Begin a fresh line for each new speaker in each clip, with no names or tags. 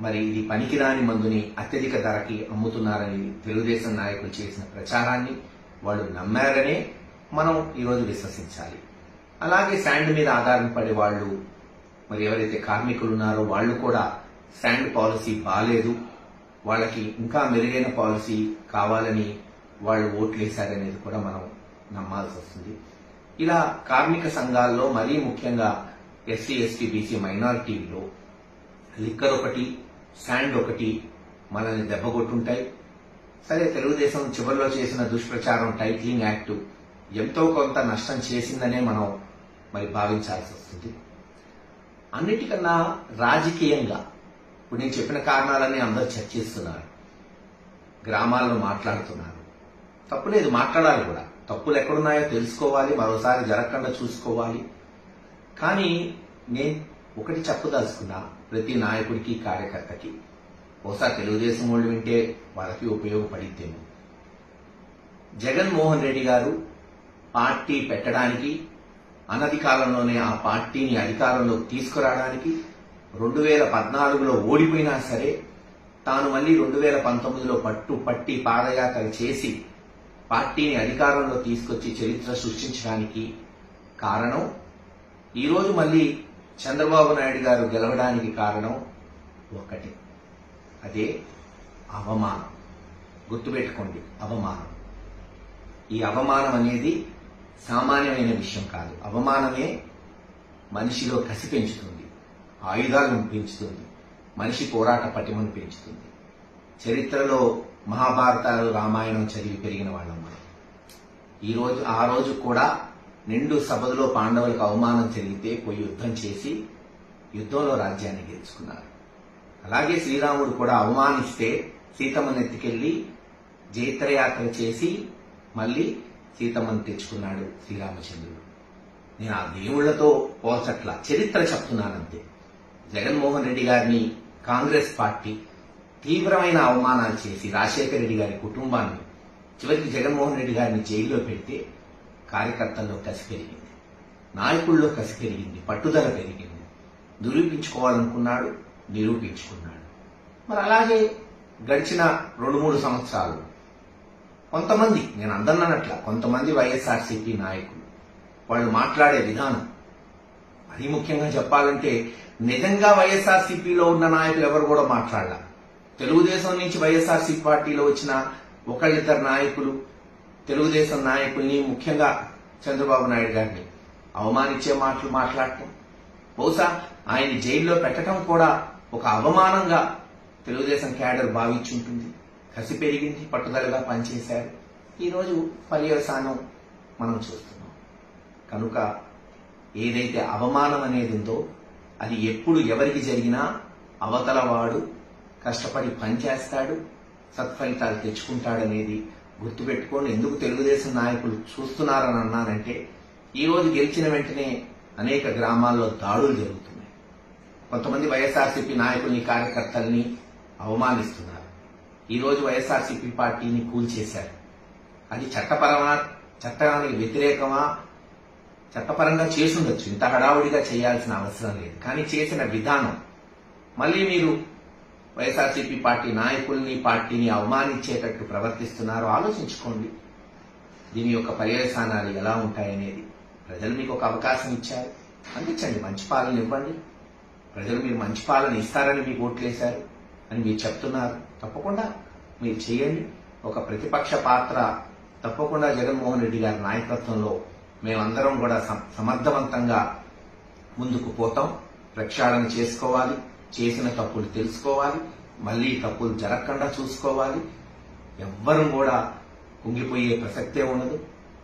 మరి ఇది పనికిరాని మందుని అత్యధిక ధరకి అమ్ముతున్నారని తెలుగుదేశం నాయకులు చేసిన ప్రచారాన్ని వాళ్ళు నమ్మారనే మనం ఈరోజు విశ్వసించాలి. అలాగే శాండ్ మీద ఆధారపడి వాళ్ళు మరి ఎవరైతే కార్మికులు ఉన్నారో వాళ్ళు కూడా శాండ్ పాలసీ బాలేదు. వాళ్ళకి ఇంకా మెరుగైన పాలసీ కావాలని వాళ్ళు ఓట్లు వేశారనేది కూడా మనం నమ్మాల్సి వస్తుంది. ఇలా కార్మిక సంఘాల్లో మరీ ముఖ్యంగా ఎస్సీ ఎస్టీ బీసీ మైనారిటీలో లిక్కర్ ఒకటి శాండ్ ఒకటి మనల్ని దెబ్బగొట్టుంటాయి సరే తెలుగుదేశం చివరిలో చేసిన దుష్ప్రచారం టైటిలింగ్ యాక్ట్ ఎంతో కొంత నష్టం చేసిందనే మనం మరి భావించాల్సి వస్తుంది. అన్నిటికన్నా రాజకీయంగా ఇప్పుడు నేను చెప్పిన కారణాలన్నీ అందరూ చర్చిస్తున్నారు గ్రామాలను మాట్లాడుతున్నారు. తప్పు లేదు మాట్లాడాలి కూడా. తప్పులు ఎక్కడున్నాయో తెలుసుకోవాలి మరోసారి జరగకుండా చూసుకోవాలి. కానీ నేను ఒకటి చెప్పదలుచుకున్నా ప్రతి నాయకుడికి కార్యకర్తకి. బహుశా తెలుగుదేశం వాళ్ళు వింటే వాళ్ళకి ఉపయోగపడిద్దేమో. జగన్మోహన్ రెడ్డి గారు పార్టీ పెట్టడానికి అనతి కాలంలోనే ఆ పార్టీని అధికారంలోకి తీసుకురావడానికి రెండు వేల పద్నాలుగులో ఓడిపోయినా సరే తాను మళ్ళీ రెండు వేల పంతొమ్మిదిలో పట్టు పట్టి పాదయాత్ర చేసి పార్టీని అధికారంలో తీసుకొచ్చి చరిత్ర సృష్టించడానికి కారణం ఈరోజు మళ్ళీ చంద్రబాబు నాయుడు గారు గెలవడానికి కారణం ఒక్కటి. అదే అవమానం. గుర్తుపెట్టుకోండి అవమానం. ఈ అవమానం అనేది సామాన్యమైన విషయం కాదు. అవమానమే మనిషిలో కసి పెంచుతుంది ఆయుధాలను పెంచుతుంది మనిషి పోరాట పటిమను పెంచుతుంది. చరిత్రలో మహాభారతాలు రామాయణం చదివి పెరిగిన వాళ్ళం మనం. ఈరోజు ఆ రోజు కూడా నిండు సభలో పాండవులకు అవమానం జరిగితే పోయి యుద్ధం చేసి యుద్ధంలో రాజ్యాన్ని గెలుచుకున్నారు. అలాగే శ్రీరాముడు కూడా అవమానిస్తే సీతమ్మను ఎత్తుకెళ్ళి జైత్రయాత్ర చేసి మళ్ళీ సీతమ్మను తెచ్చుకున్నాడు శ్రీరామచంద్రుడు. నేను ఆ దేవుళ్ళతో పోల్చట్ల చరిత్ర చెప్తున్నానంతే. జగన్మోహన్ రెడ్డి గారిని కాంగ్రెస్ పార్టీ తీవ్రమైన అవమానాలు చేసి రాజశేఖర రెడ్డి గారి కుటుంబాన్ని చివరికి జగన్మోహన్ రెడ్డి గారిని జైల్లో పెడితే కార్యకర్తల్లో కసి పెరిగింది నాయకుల్లో కసి పెరిగింది పట్టుదల పెరిగింది. నిరూపించుకోవాలనుకున్నాడు నిరూపించుకున్నాడు. మరి అలాగే గడిచిన రెండు మూడు సంవత్సరాలు కొంతమంది నేను అందన్నట్ల కొంతమంది వైఎస్ఆర్సీపీ నాయకులు వాళ్ళు మాట్లాడే విధానం అది ముఖ్యంగా చెప్పాలంటే నిజంగా వైఎస్ఆర్సీపీలో ఉన్న నాయకులు ఎవరు కూడా మాట్లాడాల. తెలుగుదేశం నుంచి వైఎస్ఆర్సీపీ పార్టీలో వచ్చిన ఒకళ్ళిద్దరు నాయకులు తెలుగుదేశం నాయకుల్ని ముఖ్యంగా చంద్రబాబు నాయుడు గారిని అవమానించే మాటలు మాట్లాడటం. బహుశా ఆయన జైల్లో పెట్టడం కూడా ఒక అవమానంగా తెలుగుదేశం క్యాడర్ భావించుంటుంది. కసి పెరిగింది పట్టుదలగా పనిచేశారు. ఈరోజు పర్యవసానం మనం చూస్తున్నాం. కనుక ఏదైతే అవమానం అనేది ఉందో అది ఎప్పుడు ఎవరికి జరిగినా అవతలవాడు కష్టపడి పనిచేస్తాడు సత్ఫలితాలు తెచ్చుకుంటాడనేది గుర్తుపెట్టుకోండి ఎందుకు తెలుగుదేశం నాయకులు చూస్తున్నారని అన్నానంటే ఈరోజు గెలిచిన వెంటనే అనేక గ్రామాల్లో దాడులు జరుగుతున్నాయి. కొంతమంది వైఎస్ఆర్సీపీ నాయకుల్ని కార్యకర్తల్ని అవమానిస్తున్నారు. ఈరోజు వైఎస్ఆర్సీపీ పార్టీని కూల్చేశారు. అది చట్టపరమా చట్టానికి వ్యతిరేకమా? చట్టపరంగా చేసుండొచ్చు ఇంత హడావుడిగా చేయాల్సిన అవసరం లేదు. కానీ చేసిన విధానం. మళ్ళీ మీరు వైఎస్ఆర్సీపీ పార్టీ నాయకుల్ని పార్టీని అవమానించేటట్టు ప్రవర్తిస్తున్నారో ఆలోచించుకోండి. దీని యొక్క పర్యవసానాలు ఎలా ఉంటాయనేది ప్రజలు మీకు ఒక అవకాశం ఇచ్చారు. అందించండి మంచి పాలన ఇవ్వండి. ప్రజలు మీరు మంచి పాలన ఇస్తారని మీకు ఓట్లేశారు అని మీరు చెప్తున్నారు. తప్పకుండా మీరు చేయండి. ఒక ప్రతిపక్ష పాత్ర తప్పకుండా జగన్మోహన్ రెడ్డి గారి నాయకత్వంలో మేమందరం కూడా సమర్థవంతంగా ముందుకు పోతాం. ప్రక్షాళన చేసుకోవాలి. చేసిన తప్పులు తెలుసుకోవాలి మళ్ళీ తప్పులు జరగకుండా చూసుకోవాలి. ఎవ్వరూ కూడా కుంగిపోయే ప్రసక్తే ఉండదు.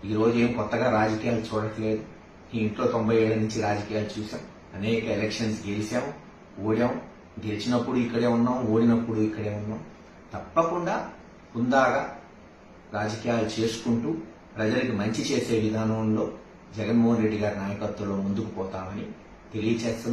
ఈరోజు ఏం కొత్తగా రాజకీయాలు చూడట్లేదు. ఈ ఇంట్లో తొంభై ఏళ్ళ నుంచి రాజకీయాలు చూసాం అనేక ఎలక్షన్స్ గెలిచాం ఓడాం. గెలిచినప్పుడు ఇక్కడే ఉన్నాం ఓడినప్పుడు ఇక్కడే ఉన్నాం. తప్పకుండా హుందాగా రాజకీయాలు చేసుకుంటూ ప్రజలకు మంచి చేసే విధానంలో జగన్మోహన్ రెడ్డి గారి నాయకత్వంలో ముందుకు పోతామని తెలియచేస్తున్నాం.